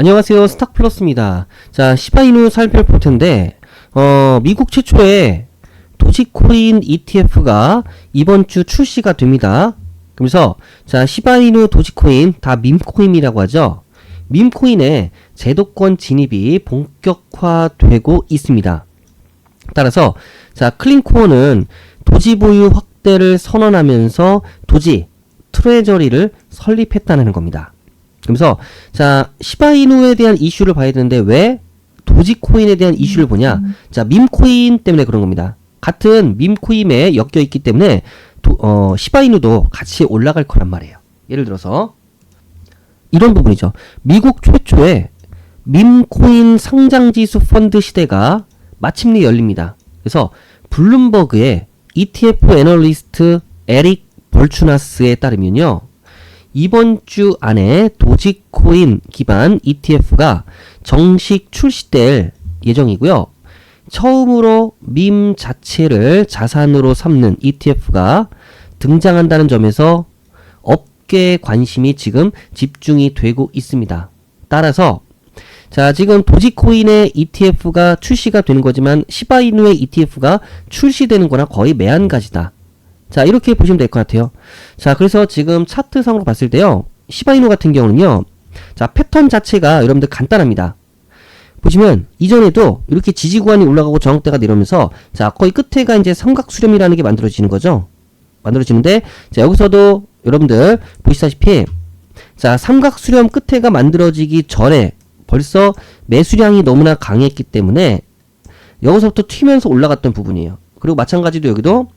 안녕하세요. 스탁플러스입니다. 자, 시바이누 살펴볼 텐데, 어, 미국 최초의 도지코인 ETF가 이번 주 출시가 됩니다. 그래서, 자, 시바이누 도지코인, 다 밈코인이라고 하죠. 밈코인의 제도권 진입이 본격화되고 있습니다. 따라서, 자, 클린코어는 도지 보유 확대를 선언하면서 도지, 트레저리를 설립했다는 겁니다. 그래서 자 시바이누에 대한 이슈를 봐야 되는데 왜 도지코인에 대한 이슈를 보냐? 자 밈코인 때문에 그런 겁니다. 같은 밈코인에 엮여 있기 때문에 도, 어, 시바이누도 같이 올라갈 거란 말이에요. 예를 들어서 이런 부분이죠. 미국 최초의 밈코인 상장지수 펀드 시대가 마침내 열립니다. 그래서 블룸버그의 ETF 애널리스트 에릭 벌추나스에 따르면요. 이번 주 안에 도지코인 기반 ETF가 정식 출시될 예정이고요. 처음으로 밈 자체를 자산으로 삼는 ETF가 등장한다는 점에서 업계의 관심이 지금 집중이 되고 있습니다. 따라서 자, 지금 도지코인의 ETF가 출시가 되는 거지만 시바이누의 ETF가 출시되는 거나 거의 매한가지다. 자, 이렇게 보시면 될 것 같아요. 자, 그래서 지금 차트상으로 봤을 때요. 시바이누 같은 경우는요. 자, 패턴 자체가 여러분들 간단합니다. 보시면 이전에도 이렇게 지지 구간이 올라가고 저항대가 내려오면서 자, 거의 끝에가 이제 삼각 수렴이라는 게 만들어지는 거죠. 만들어지는데 자, 여기서도 여러분들 보시다시피 자, 삼각 수렴 끝에가 만들어지기 전에 벌써 매수량이 너무나 강했기 때문에 여기서부터 튀면서 올라갔던 부분이에요. 그리고 마찬가지로 여기도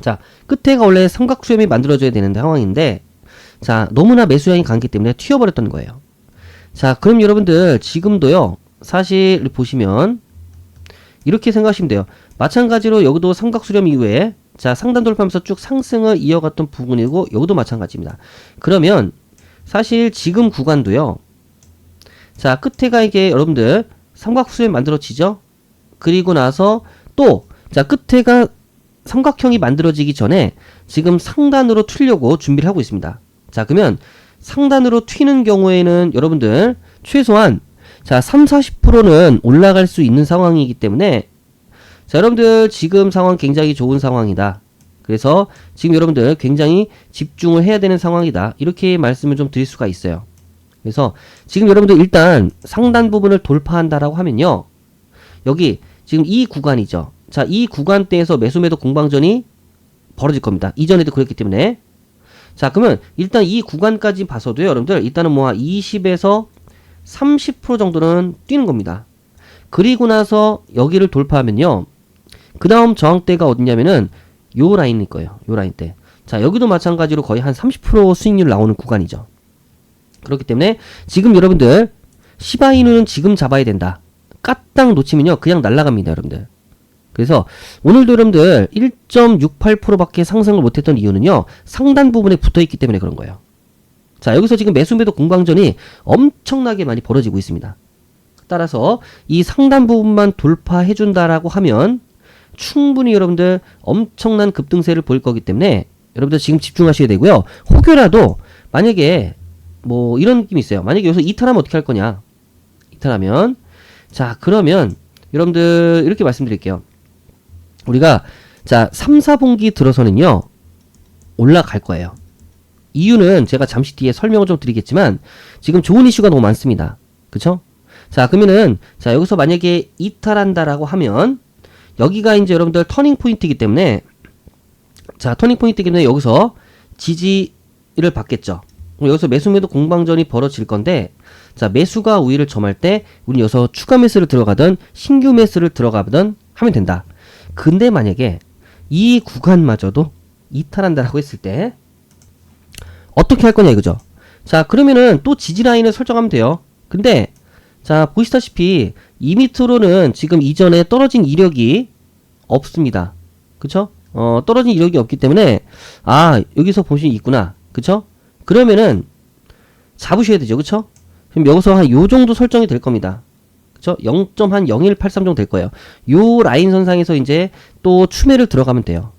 자, 끝에가 원래 삼각수염이 만들어져야 되는 상황인데, 자, 너무나 매수량이 강기 때문에 튀어버렸던 거예요. 자, 그럼 여러분들 지금도요, 사실 보시면, 이렇게 생각하시면 돼요. 마찬가지로 여기도 삼각수렴 이후에, 자, 상단 돌파하면서 쭉 상승을 이어갔던 부분이고, 여기도 마찬가지입니다. 그러면, 사실 지금 구간도요, 자, 끝에가 이게 여러분들 삼각수렴 만들어지죠? 그리고 나서 또, 자, 끝에가 삼각형이 만들어지기 전에 지금 상단으로 튀려고 준비를 하고 있습니다. 자, 그러면 상단으로 튀는 경우에는 여러분들 최소한 자, 3, 40%는 올라갈 수 있는 상황이기 때문에 자, 여러분들 지금 상황 굉장히 좋은 상황이다. 그래서 지금 여러분들 굉장히 집중을 해야 되는 상황이다. 이렇게 말씀을 좀 드릴 수가 있어요. 그래서 지금 여러분들 일단 상단 부분을 돌파한다라고 하면요. 여기 지금 이 구간이죠. 자, 이 구간대에서 매수 매도 공방전이 벌어질 겁니다. 이전에도 그랬기 때문에. 자, 그러면 일단 이 구간까지 봐서도요, 여러분들, 일단은 뭐 20에서 30% 정도는 뛰는 겁니다. 그리고 나서 여기를 돌파하면요. 그 다음 저항대가 어디냐면은 요 라인일 거예요. 요 라인 때. 자, 여기도 마찬가지로 거의 한 30% 수익률 나오는 구간이죠. 그렇기 때문에 지금 여러분들 시바이누는 지금 잡아야 된다. 까딱 놓치면요. 그냥 날아갑니다, 여러분들. 그래서 오늘도 여러분들 1.68%밖에 상승을 못했던 이유는요. 상단 부분에 붙어있기 때문에 그런 거예요. 자 여기서 지금 매수매도 공방전이 엄청나게 많이 벌어지고 있습니다. 따라서 이 상단 부분만 돌파해준다라고 하면 충분히 여러분들 엄청난 급등세를 보일 거기 때문에 여러분들 지금 집중하셔야 되고요. 혹여라도 만약에 뭐 이런 느낌이 있어요. 만약에 여기서 이탈하면 어떻게 할 거냐? 이탈하면 자 그러면 여러분들 이렇게 말씀드릴게요. 우리가 자 3, 4분기 들어서는요 올라갈 거예요. 이유는 제가 잠시 뒤에 설명을 좀 드리겠지만 지금 좋은 이슈가 너무 많습니다. 그쵸? 자 그러면은 자 여기서 만약에 이탈한다라고 하면 여기가 이제 여러분들 터닝 포인트이기 때문에 자 터닝 포인트이기 때문에 여기서 지지를 받겠죠. 여기서 매수 매도 공방전이 벌어질 건데 자 매수가 우위를 점할 때 우리 여기서 추가 매수를 들어가든 신규 매수를 들어가든 하면 된다. 근데 만약에 이 구간마저도 이탈한다라고 했을 때 어떻게 할 거냐 이거죠. 자 그러면은 또 지지 라인을 설정하면 돼요. 근데 자 보시다시피 이 밑으로는 지금 이전에 떨어진 이력이 없습니다. 그쵸? 어 떨어진 이력이 없기 때문에 아 여기서 보시면 있구나. 그쵸? 그러면은 잡으셔야 되죠. 그쵸? 그럼 여기서 한 요 정도 설정이 될 겁니다. 그쵸? 0.0183 정도 될 거예요. 요 라인 선상에서 이제 또 추매를 들어가면 돼요.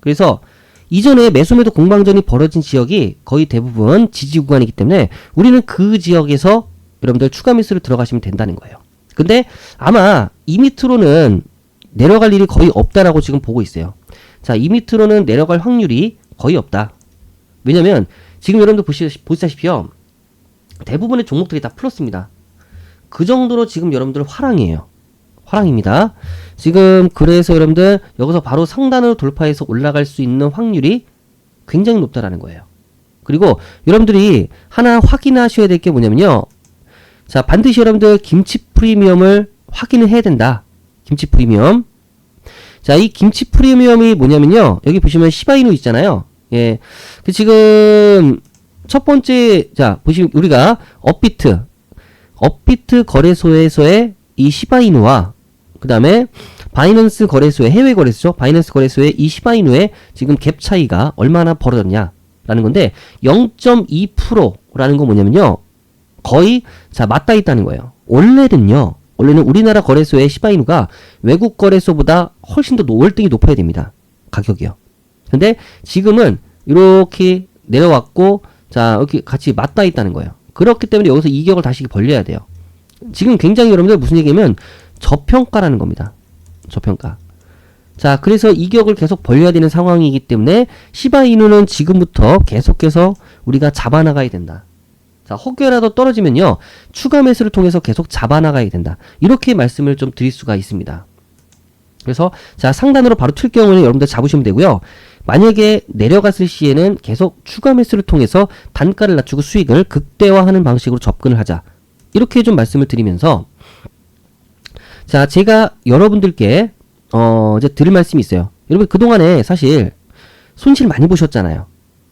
그래서 이전에 매수매도 공방전이 벌어진 지역이 거의 대부분 지지 구간이기 때문에 우리는 그 지역에서 여러분들 추가 매수를 들어가시면 된다는 거예요. 근데 아마 이 밑으로는 내려갈 일이 거의 없다라고 지금 보고 있어요. 자, 이 밑으로는 내려갈 확률이 거의 없다. 왜냐면 지금 여러분들 보시, 보시다시피요. 대부분의 종목들이 다 플러스입니다. 그 정도로 지금 여러분들 화랑이에요. 화랑입니다. 지금 그래서 여러분들 여기서 바로 상단으로 돌파해서 올라갈 수 있는 확률이 굉장히 높다라는 거예요. 그리고 여러분들이 하나 확인하셔야 될 게 뭐냐면요. 자, 반드시 여러분들 김치 프리미엄을 확인을 해야 된다. 김치 프리미엄. 자, 이 김치 프리미엄이 뭐냐면요. 여기 보시면 시바이누 있잖아요. 예. 그 지금 첫 번째 자, 보시면 우리가 업비트 업비트 거래소에서의 이 시바이누와 그 다음에 바이낸스 거래소의 해외 거래소죠. 바이낸스 거래소의 이 시바이누의 지금 갭 차이가 얼마나 벌어졌냐라는 건데 0.2%라는 건 뭐냐면요. 거의 자 맞닿아 있다는 거예요. 원래는요. 원래는 우리나라 거래소의 시바이누가 외국 거래소보다 훨씬 더 월등히 높아야 됩니다. 가격이요. 근데 지금은 이렇게 내려왔고 자 이렇게 같이 맞닿아 있다는 거예요. 그렇기 때문에 여기서 이격을 다시 벌려야 돼요. 지금 굉장히 여러분들 무슨 얘기냐면 저평가라는 겁니다. 저평가. 자, 그래서 이격을 계속 벌려야 되는 상황이기 때문에 시바이누는 지금부터 계속해서 우리가 잡아나가야 된다. 자, 혹여라도 떨어지면요. 추가 매수를 통해서 계속 잡아나가야 된다. 이렇게 말씀을 좀 드릴 수가 있습니다. 그래서 자, 상단으로 바로 틀 경우는 여러분들 잡으시면 되고요. 만약에 내려갔을 시에는 계속 추가 매수를 통해서 단가를 낮추고 수익을 극대화하는 방식으로 접근을 하자. 이렇게 좀 말씀을 드리면서 자, 제가 여러분들께 어, 이제 드릴 말씀이 있어요. 여러분 그동안에 사실 손실 많이 보셨잖아요.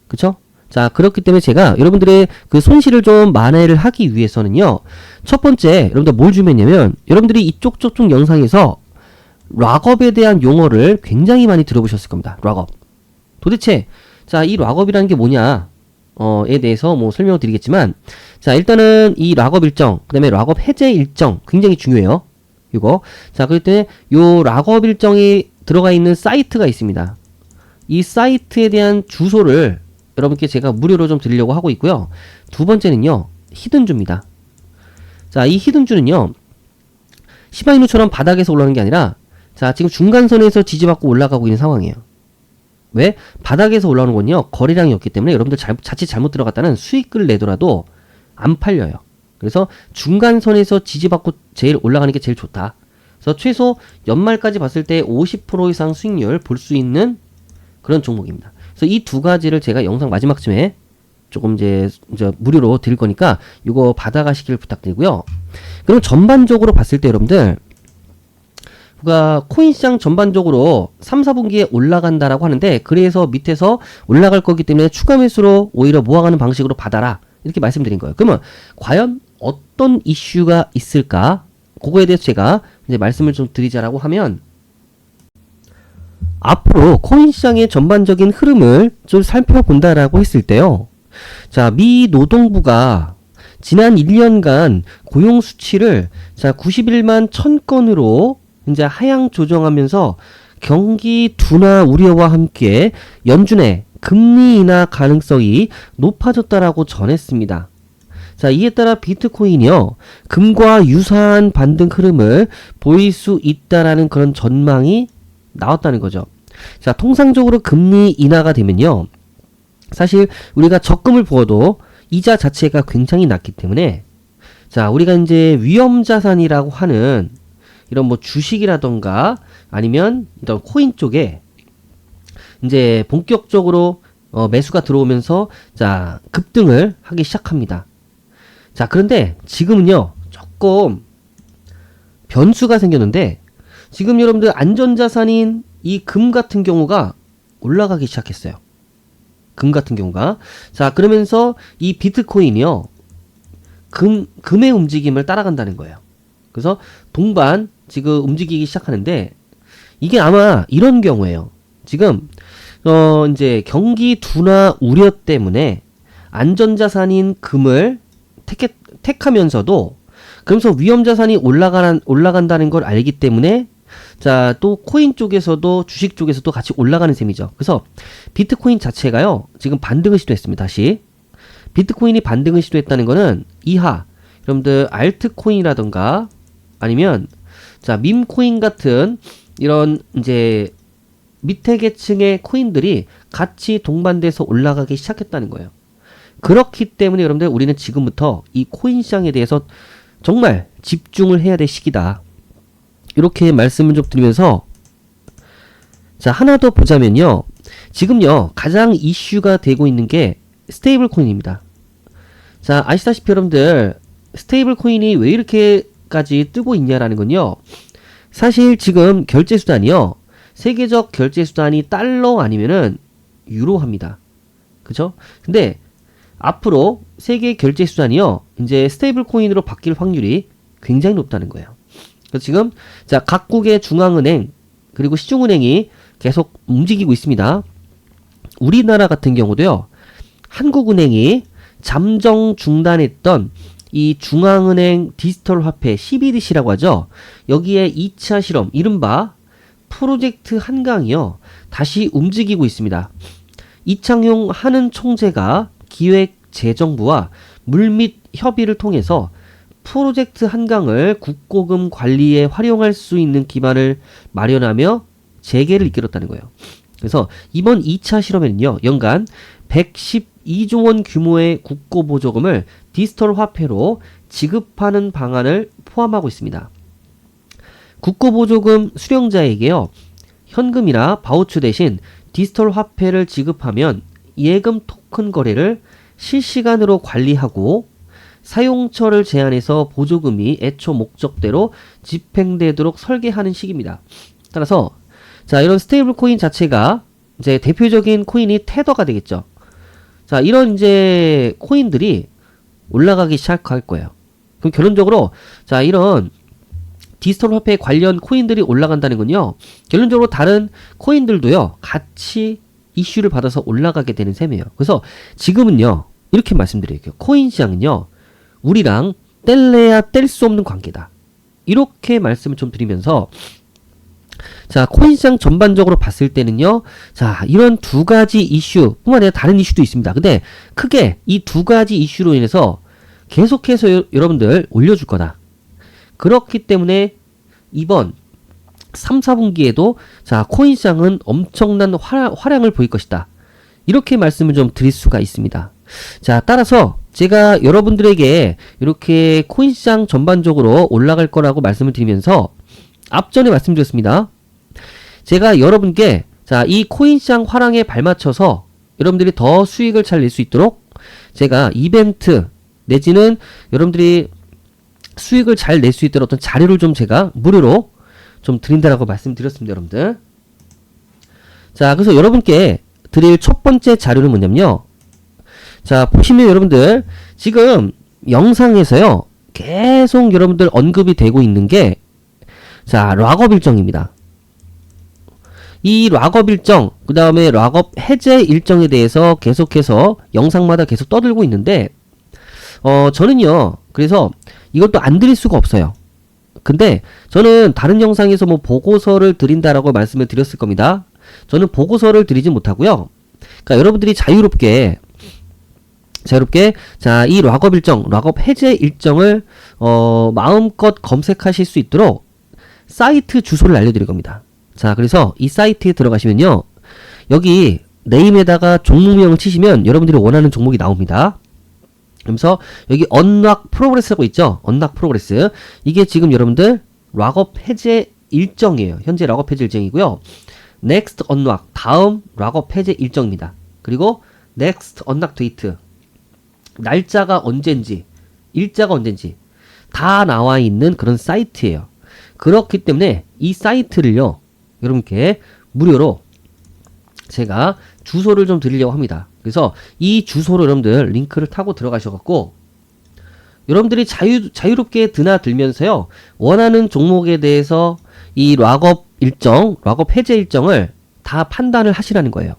그쵸? 자, 그렇기 때문에 제가 여러분들의 그 손실을 좀 만회를 하기 위해서는요. 첫 번째, 여러분들 뭘 준비했냐면 여러분들이 이쪽 저쪽 영상에서 락업에 대한 용어를 굉장히 많이 들어보셨을 겁니다. 락업. 도대체 자, 이 락업이라는 게 뭐냐? 어에 대해서 뭐 설명을 드리겠지만 자, 일단은 이 락업 일정, 그다음에 락업 해제 일정 굉장히 중요해요. 이거. 자, 그럴 때 요 락업 일정이 들어가 있는 사이트가 있습니다. 이 사이트에 대한 주소를 여러분께 제가 무료로 좀 드리려고 하고 있고요. 두 번째는요. 히든주입니다. 자, 이 히든주는요. 시바이누처럼 바닥에서 올라오는 게 아니라 자, 지금 중간선에서 지지받고 올라가고 있는 상황이에요. 왜? 바닥에서 올라오는 건요. 거래량이 없기 때문에 여러분들 잘, 자칫 잘못 들어갔다는 수익을 내더라도 안 팔려요. 그래서 중간선에서 지지받고 제일 올라가는 게 제일 좋다. 그래서 최소 연말까지 봤을 때 50% 이상 수익률 볼 수 있는 그런 종목입니다. 그래서 이 두 가지를 제가 영상 마지막쯤에 조금 이제, 이제 무료로 드릴 거니까 이거 받아가시길 부탁드리고요. 그럼 전반적으로 봤을 때 여러분들 가 코인 시장 전반적으로 3, 4분기에 올라간다라고 하는데 그래서 밑에서 올라갈 거기 때문에 추가 매수로 오히려 모아가는 방식으로 받아라 이렇게 말씀드린 거예요. 그러면 과연 어떤 이슈가 있을까? 그거에 대해서 제가 이제 말씀을 좀 드리자라고 하면 앞으로 코인 시장의 전반적인 흐름을 좀 살펴본다라고 했을 때요. 자, 미 노동부가 지난 1년간 고용 수치를 자, 91만 1000건으로 이제 하향 조정하면서 경기 둔화 우려와 함께 연준의 금리 인하 가능성이 높아졌다라고 전했습니다. 자, 이에 따라 비트코인이요. 금과 유사한 반등 흐름을 보일 수 있다라는 그런 전망이 나왔다는 거죠. 자, 통상적으로 금리 인하가 되면요. 사실 우리가 적금을 부어도 이자 자체가 굉장히 낮기 때문에 자, 우리가 이제 위험 자산이라고 하는 이런 뭐 주식이라던가 아니면 이런 코인 쪽에 이제 본격적으로 어, 매수가 들어오면서 자 급등을 하기 시작합니다. 자 그런데 지금은요 조금 변수가 생겼는데 지금 여러분들 안전자산인 이 금 같은 경우가 올라가기 시작했어요. 금 같은 경우가 자 그러면서 이 비트코인이요 금 금의 움직임을 따라간다는 거예요. 그래서 동반 지금 움직이기 시작하는데 이게 아마 이런 경우에요. 지금 어 이제 경기 둔화 우려 때문에 안전자산인 금을 택해, 택하면서도 그러면서 위험자산이 올라가 올라간다는 걸 알기 때문에 자 또 코인 쪽에서도 주식 쪽에서도 같이 올라가는 셈이죠. 그래서 비트코인 자체가요 지금 반등을 시도했습니다. 다시 비트코인이 반등을 시도했다는 거는 이하 여러분들 알트코인이라던가 아니면 자 밈코인 같은 이런 이제 밑에 계층의 코인들이 같이 동반돼서 올라가기 시작했다는 거예요. 그렇기 때문에 여러분들 우리는 지금부터 이 코인 시장에 대해서 정말 집중을 해야 될 시기다. 이렇게 말씀을 좀 드리면서 자 하나 더 보자면요. 지금요 가장 이슈가 되고 있는 게 스테이블 코인입니다. 자 아시다시피 여러분들 스테이블 코인이 왜 이렇게 까지 뜨고 있냐라는 건요. 사실 지금 결제 수단이요. 세계적 결제 수단이 달러 아니면은 유로합니다. 그죠? 근데 앞으로 세계 결제 수단이요. 이제 스테이블 코인으로 바뀔 확률이 굉장히 높다는 거예요. 그래서 지금 자 각국의 중앙은행 그리고 시중은행이 계속 움직이고 있습니다. 우리나라 같은 경우도요. 한국은행이 잠정 중단했던 이 중앙은행 디지털 화폐 CBDC라고 하죠. 여기에 2차 실험 이른바 프로젝트 한강이요. 다시 움직이고 있습니다. 이창용 하는 총재가 기획재정부와 물밑 협의를 통해서 프로젝트 한강을 국고금 관리에 활용할 수 있는 기반을 마련하며 재개를 이끌었다는 거예요. 그래서 이번 2차 실험에는요, 연간 112조 원 규모의 국고 보조금을 디지털 화폐로 지급하는 방안을 포함하고 있습니다. 국고 보조금 수령자에게요, 현금이나 바우처 대신 디지털 화폐를 지급하면 예금 토큰 거래를 실시간으로 관리하고 사용처를 제한해서 보조금이 애초 목적대로 집행되도록 설계하는 식입니다. 따라서 자 이런 스테이블 코인 자체가 이제 대표적인 코인이 테더가 되겠죠. 자 이런 이제 코인들이 올라가기 시작할 거예요. 그럼 결론적으로 자 이런 디지털 화폐 관련 코인들이 올라간다는 건요. 결론적으로 다른 코인들도요. 같이 이슈를 받아서 올라가게 되는 셈이에요. 그래서 지금은요. 이렇게 말씀드릴게요. 코인 시장은요. 우리랑 뗄래야 뗄 수 없는 관계다. 이렇게 말씀을 좀 드리면서 자, 코인 시장 전반적으로 봤을 때는요. 자, 이런 두 가지 이슈 뿐만 아니라 다른 이슈도 있습니다. 근데 크게 이 두 가지 이슈로 인해서 계속해서 여, 여러분들 올려줄 거다. 그렇기 때문에 이번 3, 4분기에도 자, 코인 시장은 엄청난 활, 활약을 보일 것이다. 이렇게 말씀을 좀 드릴 수가 있습니다. 자, 따라서 제가 여러분들에게 이렇게 코인 시장 전반적으로 올라갈 거라고 말씀을 드리면서 앞전에 말씀드렸습니다. 제가 여러분께 자, 이 코인 시장 화랑에 발맞춰서 여러분들이 더 수익을 잘 낼 수 있도록 제가 이벤트 내지는 여러분들이 수익을 잘 낼 수 있도록 어떤 자료를 좀 제가 무료로 좀 드린다라고 말씀드렸습니다, 여러분들. 자, 그래서 여러분께 드릴 첫 번째 자료는 뭐냐면요. 자, 보시면 여러분들 지금 영상에서요. 계속 여러분들 언급이 되고 있는 게 자, 락업 일정입니다. 이 락업 일정, 그 다음에 락업 해제 일정에 대해서 계속해서 영상마다 계속 떠들고 있는데, 어, 저는요, 그래서 이것도 안 드릴 수가 없어요. 근데 저는 다른 영상에서 뭐 보고서를 드린다라고 말씀을 드렸을 겁니다. 저는 보고서를 드리지 못하고요. 그러니까 여러분들이 자유롭게 자유롭게 자 이 락업 일정, 락업 해제 일정을 어 마음껏 검색하실 수 있도록 사이트 주소를 알려드릴 겁니다. 자 그래서 이 사이트에 들어가시면요 여기 네임에다가 종목명을 치시면 여러분들이 원하는 종목이 나옵니다. 그러면서 여기 언락 프로그레스라고 있죠. 언락 프로그레스. 이게 지금 여러분들 락업 해제 일정이에요. 현재 락업 해제 일정이고요. next 언락 다음 락업 해제 일정입니다. 그리고 next 언락 데이트 날짜가 언젠지 일자가 언젠지 다 나와 있는 그런 사이트예요. 그렇기 때문에 이 사이트를요. 여러분께 무료로 제가 주소를 좀 드리려고 합니다. 그래서 이 주소로 여러분들 링크를 타고 들어가셔갖고 여러분들이 자유, 자유롭게 드나들면서요 원하는 종목에 대해서 이 락업 일정, 락업 해제 일정을 다 판단을 하시라는 거예요.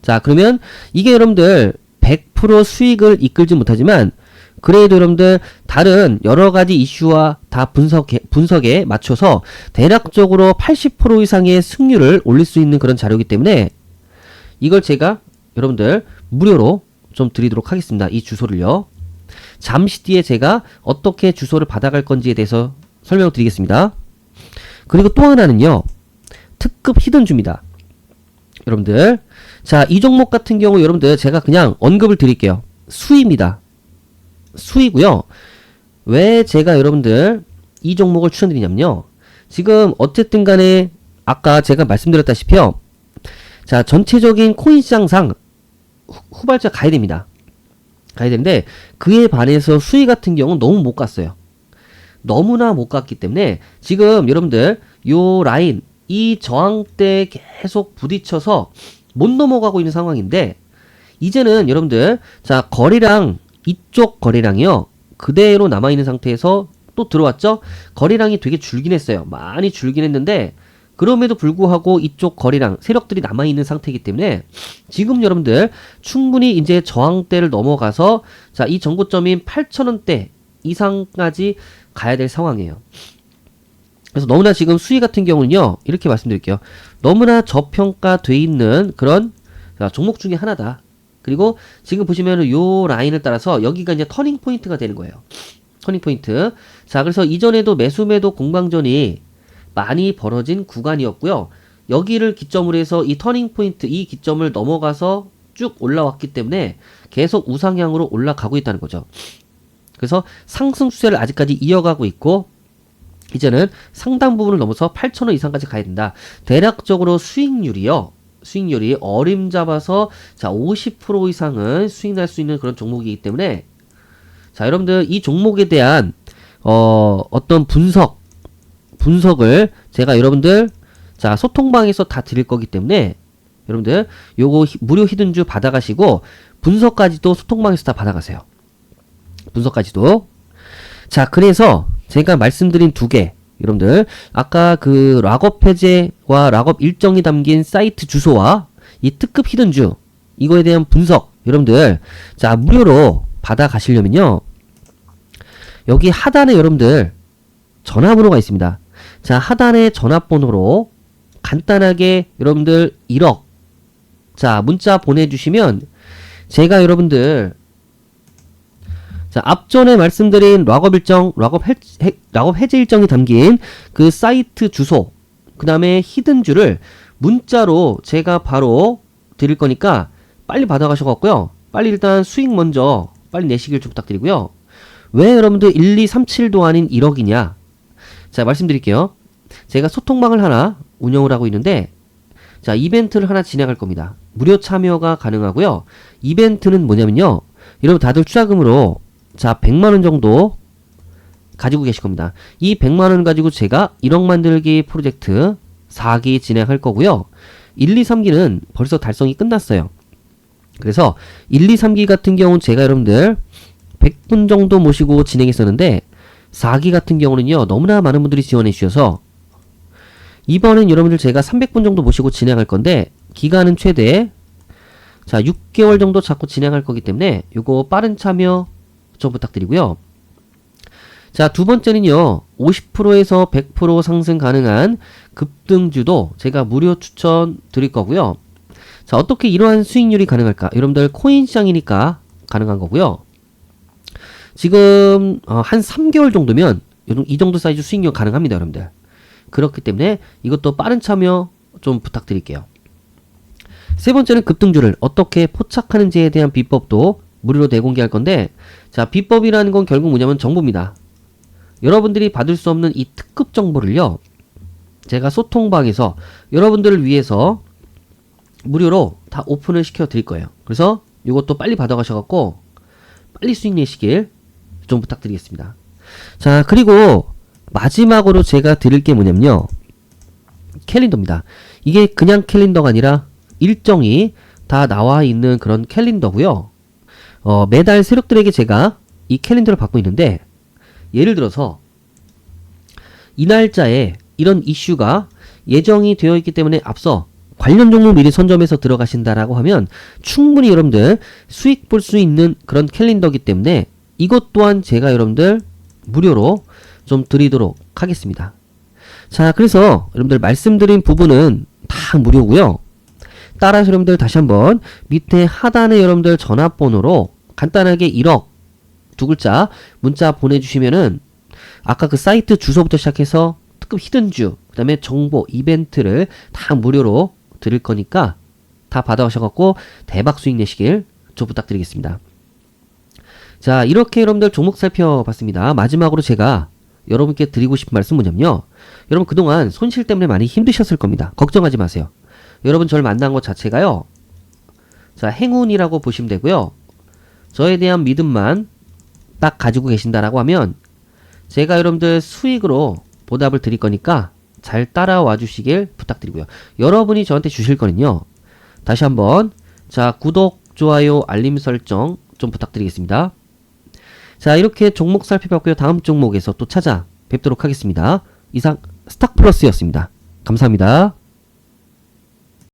자, 그러면 이게 여러분들 100% 수익을 이끌지 못하지만 그래도 여러분들 다른 여러 가지 이슈와 다 분석해, 분석에 맞춰서 대략적으로 80% 이상의 승률을 올릴 수 있는 그런 자료이기 때문에 이걸 제가 여러분들 무료로 좀 드리도록 하겠습니다. 이 주소를요. 잠시 뒤에 제가 어떻게 주소를 받아갈 건지에 대해서 설명을 드리겠습니다. 그리고 또 하나는요. 특급 히든주입니다. 여러분들. 자, 이 종목 같은 경우 여러분들 제가 그냥 언급을 드릴게요. 수입니다. 수이고요. 왜 제가 여러분들 이 종목을 추천드리냐면요. 지금 어쨌든 간에 아까 제가 말씀드렸다시피요. 자, 전체적인 코인 시장상 후- 후발자 가야 됩니다. 가야 되는데 그에 반해서 수익 같은 경우는 너무 못 갔어요. 너무나 못 갔기 때문에 지금 여러분들 요 라인 이 저항대 계속 부딪혀서 못 넘어가고 있는 상황인데 이제는 여러분들 자 거래량 이쪽 거래량이요 그대로 남아 있는 상태에서 또 들어왔죠 거래량이 되게 줄긴 했어요 많이 줄긴 했는데 그럼에도 불구하고 이쪽 거래량 세력들이 남아 있는 상태이기 때문에 지금 여러분들 충분히 이제 저항대를 넘어가서 자 이 정고점인 8,000원대 이상까지 가야 될 상황이에요. 그래서 너무나 지금 수위 같은 경우는요 이렇게 말씀드릴게요. 너무나 저평가돼 있는 그런 자, 종목 중에 하나다. 그리고 지금 보시면은 요 라인을 따라서 여기가 이제 터닝 포인트가 되는 거예요. 터닝 포인트. 자, 그래서 이전에도 매수 매도 공방전이 많이 벌어진 구간이었고요. 여기를 기점으로 해서 이 터닝 포인트, 이 기점을 넘어가서 쭉 올라왔기 때문에 계속 우상향으로 올라가고 있다는 거죠. 그래서 상승 추세를 아직까지 이어가고 있고 이제는 상당 부분을 넘어서 8,000원 이상까지 가야 된다. 대략적으로 수익률이요. 수익률이 어림 잡아서 자, 50% 이상은 수익 날 수 있는 그런 종목이기 때문에 자, 여러분들 이 종목에 대한 어, 어떤 분석 분석을 제가 여러분들 자, 소통방에서 다 드릴 거기 때문에 여러분들 요거 히- 무료 히든주 받아가시고 분석까지도 소통방에서 다 받아가세요. 분석까지도. 자, 그래서 제가 말씀드린 두 개. 여러분들, 아까 그 락업 해제와 락업 일정이 담긴 사이트 주소와 이 특급 히든주, 이거에 대한 분석, 여러분들, 자, 무료로 받아 가시려면요. 여기 하단에 여러분들, 전화번호가 있습니다. 자, 하단에 전화번호로 간단하게 여러분들 1억, 자, 문자 보내주시면 제가 여러분들 자, 앞전에 말씀드린 락업 일정, 락업, 해, 해, 락업 해제 일정이 담긴 그 사이트 주소, 그 다음에 히든주를 문자로 제가 바로 드릴 거니까 빨리 받아가셔갖고요. 빨리 일단 수익 먼저 빨리 내시길 좀 부탁드리고요. 왜 여러분들 1, 2, 3, 7도 아닌 1억이냐? 자, 말씀드릴게요. 제가 소통방을 하나 운영을 하고 있는데, 자, 이벤트를 하나 진행할 겁니다. 무료 참여가 가능하고요. 이벤트는 뭐냐면요. 여러분 다들 투자금으로 자, 100만원 정도 가지고 계실 겁니다. 이 100만원 가지고 제가 1억 만들기 프로젝트 4기 진행할 거고요. 1, 2, 3기는 벌써 달성이 끝났어요. 그래서 1, 2, 3기 같은 경우는 제가 여러분들 100분 정도 모시고 진행했었는데 4기 같은 경우는요. 너무나 많은 분들이 지원해 주셔서 이번엔 여러분들 제가 300분 정도 모시고 진행할 건데 기간은 최대 자 6개월 정도 잡고 진행할 거기 때문에 요거 빠른 참여 좀 부탁드리고요. 자, 두 번째는요. 50%에서 100% 상승 가능한 급등주도 제가 무료 추천 드릴 거고요. 자, 어떻게 이러한 수익률이 가능할까? 여러분들 코인 시장이니까 가능한 거고요. 지금 어, 한 3개월 정도면 이 정도 사이즈 수익률 가능합니다, 여러분들. 그렇기 때문에 이것도 빠른 참여 좀 부탁드릴게요. 세 번째는 급등주를 어떻게 포착하는지에 대한 비법도 무료로 대공개할 건데 자 비법이라는 건 결국 뭐냐면 정보입니다. 여러분들이 받을 수 없는 이 특급 정보를요 제가 소통방에서 여러분들을 위해서 무료로 다 오픈을 시켜 드릴 거예요. 그래서 이것도 빨리 받아가셔갖고 빨리 수익 내시길 좀 부탁드리겠습니다. 자 그리고 마지막으로 제가 드릴 게 뭐냐면요 캘린더입니다. 이게 그냥 캘린더가 아니라 일정이 다 나와 있는 그런 캘린더고요. 어, 매달 세력들에게 제가 이 캘린더를 받고 있는데 예를 들어서 이 날짜에 이런 이슈가 예정이 되어 있기 때문에 앞서 관련 종목 미리 선점해서 들어가신다라고 하면 충분히 여러분들 수익 볼 수 있는 그런 캘린더기 때문에 이것 또한 제가 여러분들 무료로 좀 드리도록 하겠습니다. 자, 그래서 여러분들 말씀드린 부분은 다 무료고요. 따라서 여러분들 다시 한번 밑에 하단에 여러분들 전화번호로 간단하게 1억 두 글자 문자 보내주시면은 아까 그 사이트 주소부터 시작해서 특급 히든주, 그 다음에 정보, 이벤트를 다 무료로 드릴 거니까 다 받아오셔갖고 대박 수익 내시길 좀 부탁드리겠습니다. 자, 이렇게 여러분들 종목 살펴봤습니다. 마지막으로 제가 여러분께 드리고 싶은 말씀 뭐냐면요. 여러분 그동안 손실 때문에 많이 힘드셨을 겁니다. 걱정하지 마세요. 여러분 저를 만난 것 자체가요. 자, 행운이라고 보시면 되고요. 저에 대한 믿음만 딱 가지고 계신다라고 하면 제가 여러분들 수익으로 보답을 드릴 거니까 잘 따라와 주시길 부탁드리고요. 여러분이 저한테 주실 거는요. 다시 한번 자 구독, 좋아요, 알림 설정 좀 부탁드리겠습니다. 자 이렇게 종목 살펴봤고요. 다음 종목에서 또 찾아 뵙도록 하겠습니다. 이상 스탁플러스였습니다. 감사합니다.